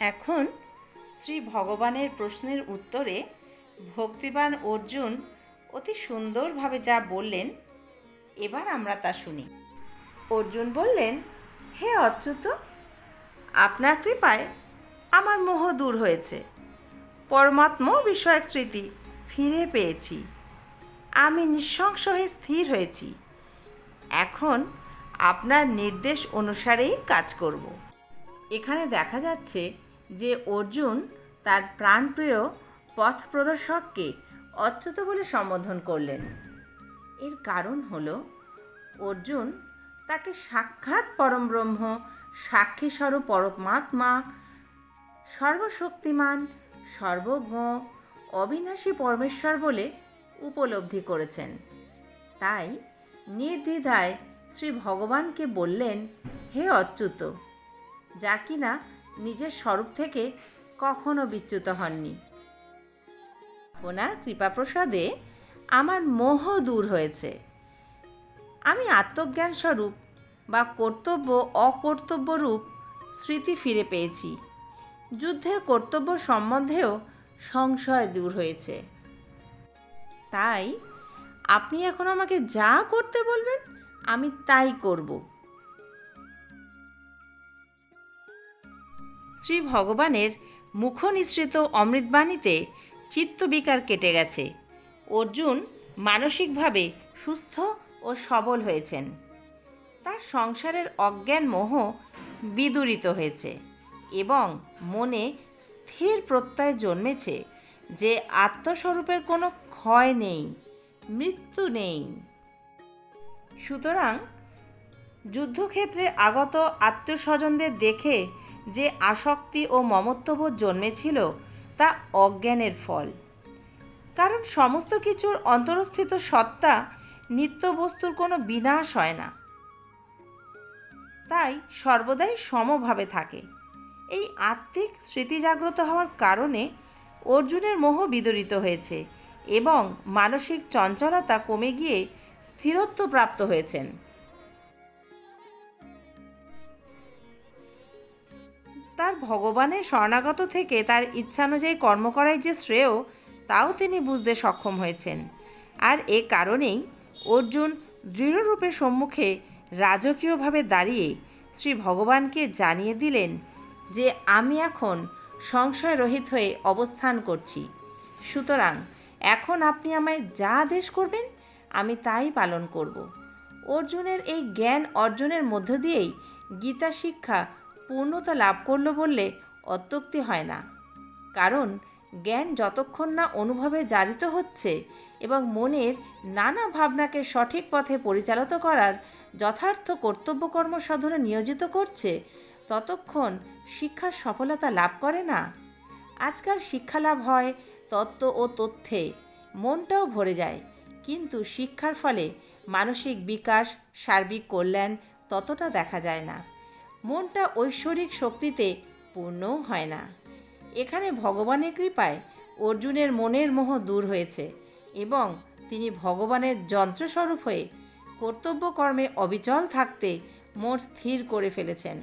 এখন শ্রী ভগবানের প্রশ্নের উত্তরে ভক্তিবান অর্জুন অতি সুন্দরভাবে যা বললেন, এবার আমরা তা শুনি। অর্জুন বললেন, হে অচ্যুত, আপনার কৃপায় আমার মোহ দূর হয়েছে। পরমাত্ম বিষয়ক স্মৃতি ফিরে পেয়েছি। আমি নিঃশংস হয়ে স্থির হয়েছি। এখন আপনার নির্দেশ অনুসারেই কাজ করব। এখানে দেখা যাচ্ছে যে অর্জুন তার প্রাণপ্রিয় পথ প্রদর্শককে অচ্যুত বলে সম্বোধন করলেন। এর কারণ হল, অর্জুন তাকে সাক্ষাৎ পরমব্রহ্ম সাক্ষী স্বরূপ পরমাত্মা, সর্বশক্তিমান, সর্বজ্ঞ, অবিনাশী পরমেশ্বর বলে উপলব্ধি করেছেন। তাই নির্দ্বিধায় শ্রী ভগবানকে বললেন, হে অচ্যুত, যা কিনা নিজের স্বরূপ থেকে কখনো বিচ্যুত হননি। ওনার কৃপাপ্রসাদে আমার মোহ দূর হয়েছে। আমি আত্মজ্ঞান স্বরূপ বা কর্তব্য অকর্তব্য রূপ স্মৃতি ফিরে পেয়েছি। যুদ্ধের কর্তব্য সম্বন্ধেও সংশয় দূর হয়েছে। তাই আপনি এখন আমাকে যা করতে বলবেন, আমি তাই করব। শ্রী ভগবানের মুখনিসৃত অমৃতবাণীতে চিত্তবিকার কেটে গেছে। অর্জুন মানসিকভাবে সুস্থ ও সবল হয়েছেন। তার সংসারের অজ্ঞান মোহ বিদূরিত হয়েছে এবং মনে স্থির প্রত্যয় জন্মেছে যে আত্মস্বরূপের কোনো ক্ষয় নেই, মৃত্যু নেই। সুতরাং যুদ্ধক্ষেত্রে আগত আত্মীয়স্বজনদের দেখে যে আসক্তি ও মমত্ববোধ জন্মেছিল তা অজ্ঞানের ফল। কারণ সমস্ত কিছুর অন্তরস্থিত সত্তা নিত্য বস্তুর কোনো বিনাশ হয় না। তাই সর্বদাই সমভাবে থাকে। এই আত্মিক স্মৃতি জাগ্রত হওয়ার কারণে অর্জুনের মোহ বিদরিত হয়েছে এবং মানসিক চঞ্চলতা কমে গিয়ে স্থিরত্ব প্রাপ্ত হয়েছেন। ভগবানের শরণাগত থেকে তার ইচ্ছানুযায়ী কর্ম করাই যে শ্রেয়, তাও তিনি বুঝতে সক্ষম হয়েছেন। আর এ কারণেই অর্জুন দৃঢ়রূপে সম্মুখে রাজকীয়ভাবে দাঁড়িয়ে শ্রী ভগবানকে জানিয়ে দিলেন যে আমি এখন সংশয় রহিত হয়ে অবস্থান করছি। সুতরাং এখন আপনি আমায় যা আদেশ করবেন, আমি তাই পালন করব। অর্জুনের এই জ্ঞান অর্জনের মধ্য দিয়েই গীতা শিক্ষা পূর্ণতা লাভ করল বললে অত্যুক্তি হয় না। কারণ জ্ঞান যতক্ষণ না অনুভবে জারিত হচ্ছে এবং মনের নানা ভাবনাকে সঠিক পথে পরিচালিত করার যথার্থ কর্তব্যকর্ম সাধনে নিয়োজিত করছে, ততক্ষণ শিক্ষার সফলতা লাভ করে না। আজকাল শিক্ষা লাভ হয় তত্ত্ব ও তথ্যে, মনটাও ভরে যায়। কিন্তু শিক্ষার ফলে মানসিক বিকাশ, সার্বিক কল্যাণ ততটা দেখা যায় না। মনটা ঐশ্বরিক শক্তিতে পূর্ণও হয় না। এখানে ভগবানের কৃপায় অর্জুনের মনের মোহ দূর হয়েছে এবং তিনি ভগবানের যন্ত্রস্বরূপ হয়ে কর্তব্যকর্মে অবিচল থাকতে মন স্থির করে ফেলেছেন।